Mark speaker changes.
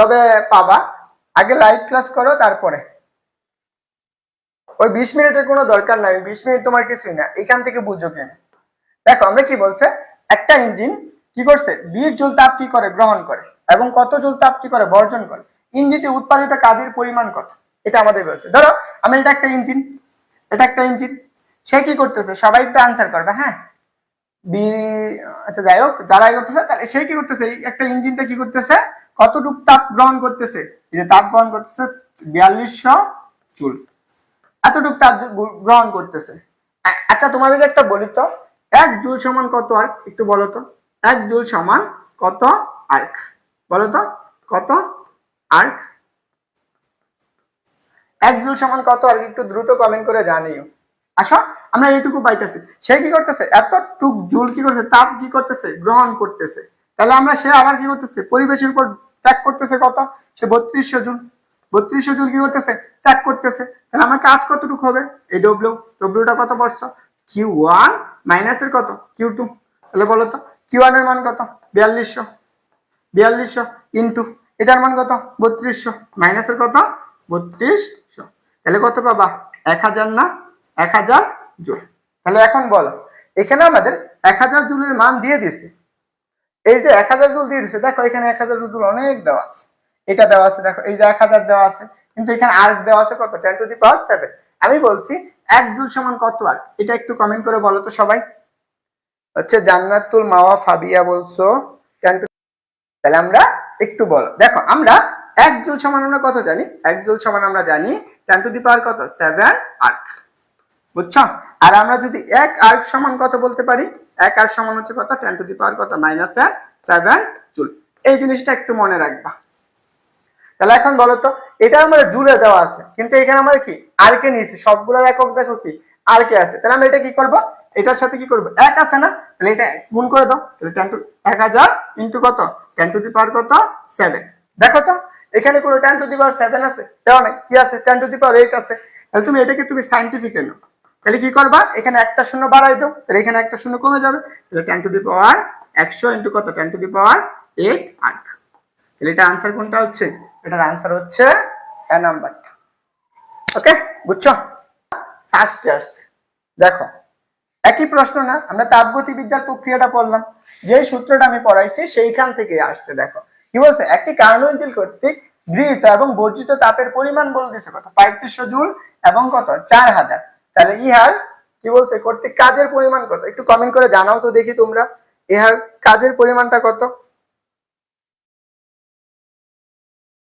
Speaker 1: তবে পাবা। আগে লাইভ ক্লাস করো, তারপরে। ওই বিশ মিনিটের কোনো দরকার নাই, বিশ মিনিট তোমার কিছুই না, এখান থেকে বুঝো কেন? দেখো, আমরা কি বলছে? একটা ইঞ্জিন কি করছে? বিশ জুল তাপ কি করে? গ্রহণ করে। এবং কত জুল তাপ কি করে? বর্জন করে। ইঞ্জিনটি উৎপাদিত কাজের পরিমাণ কত? এটা আমাদের বলছে। ধরো, আমি এটা একটা ইঞ্জিন, এটা একটা ইঞ্জিন। সে কি করতেছে? সবাই একটু আনসার করবে হ্যাঁ? বি আচ্ছা যাই হোক, যারাই করতেছে, তাহলে সে কি করতেছে? একটা ইঞ্জিনটা কি করতেছে? কতটুক তাপ গ্রহণ করতেছে? যে তাপ গ্রহণ করতেছে বিয়াল্লিশশো জুল। এতটুক তাপ গ্রহণ করতেছে। আচ্ছা তোমাদের একটা বলি তো। এক জুল সমান কত আর্ক একটু বলো তো। এক জুল সমান কত আর্ক? বলো তো। কত আর্ক? এক জুল সমান কত আর্ক? একটু দ্রুত কমেন্ট করে জানিও। আসো, আমরা এইটুকু পাইতেছি। সে কি করতেছে? এতটুক জুল কি করতেছে? তাপ কি করতেছে? গ্রহণ করতেছে। তাহলে আমরা সে আবার কি করতেছে? পরিবেশের উপর ত্যাগ করতেছে কত? সে বত্রিশশো জুল বত্রিশশো জুল কি করতেছে? ত্যাগ করতেছে। তাহলে আমার কাজ কতটুকু হবে? এই ডব্লিউ ডব্লিউটা কত পড়ছো কিউ ওয়ান মাইনাসের কত? কিউ টু তাহলে বলো তো কিউ ওয়ানের মান কত? বিয়াল্লিশশো। বিয়াল্লিশশো ইন্টু এটার মান কত? বত্রিশশো। মাইনাসের কত? বত্রিশশো। তাহলে কত পাবা? এক হাজার না? এক হাজার জুল। তাহলে এখন বলো, এখানে আমাদের এক হাজার জুলের মান দিয়ে দিছে এই যে এক হাজার জুল দিয়ে দিছে, দেখো এখানে এক হাজার জুল অনেক দেওয়া আছে। এটা দেওয়া আছে, দেখো, এই যে এক হাজার দেওয়া আছে, কিন্তু এখানে আর্ক দেওয়া আছে কত? Ten to the power seven আমি বলছি, এক জুল সমান কত আর্ক এটা একটু কমেন্ট করে বলো তো সবাই। হচ্ছে জান্নাতুল মাওয়া ফাবিয়া বলছো টেন টু তাহলে আমরা একটু বলো। দেখো, আমরা এক জুল সমান আমরা কত জানি? এক জুল সমান আমরা জানি টেন টু দি পাওয়ার কত? সেভেন আর্ক বুঝছ? আর আমরা যদি এক আর্ক সমান কত বলতে পারি? এক আর্ক সমান হচ্ছে কত? টেন টু দি পাওয়ার কত? মাইনাস এক সেভেন জুল এই জিনিসটা একটু মনে রাখবা। তাহলে এখন বলো তো, এটা আমাদের জুলে দেওয়া আছে। কিন্তু এখানে আমাদের কি? আরকে নিয়েছি? সবগুলোর একক দেখো কি? আরকে আছে। তাহলে আমরা এটা কি করব? এটার সাথে কি করব? এক আছে না? তাহলে এটা গুণ করে দাও। তাহলে টেন টু এক হাজার ইন্টু কত? টেন টু দি পাওয়ার কত? সেভেন দেখো তো, এখানে কোনো ten to the power seven আছে? দেওয়া নেই। কি আছে? Ten to the power eight আছে। তাহলে তুমি এটাকে তুমি সাইন্টিফিক নাও। তাহলে কি করবা? এখানে একটা শূন্য বাড়াই দাও। তাহলে এখানে একটা শূন্য কমে যাবে। তাহলে টেন টু দি পাওয়ার একশো ইন্টু কত? Ten to the power eight আট তাহলে এটা আনসার কোনটা হচ্ছে? এটার আনসার হচ্ছে নাম্বারটা ওকে বুঝছ? আসছে দেখো, একই প্রশ্ন না, আমরা তাপগতিবিদ্যার প্রক্রিয়াটা পড়লাম। যে সূত্রটা আমি পড়াইছি, সেইখান থেকে আসছে, দেখো। কি বলছে? একটি কার্নোঞ্জিল কর্তৃক গৃহীত এবং বর্জিত তাপের পরিমাণ বলে দিছে কত? পঁয়ত্রিশশো জুল এবং কত? চার হাজার। তাহলে ইহার কি বলছে করতে কাজের পরিমাণ কত? একটু কমেন্ট করে জানাও তো দেখি তোমরা। ইহার কাজের পরিমাণটা কত?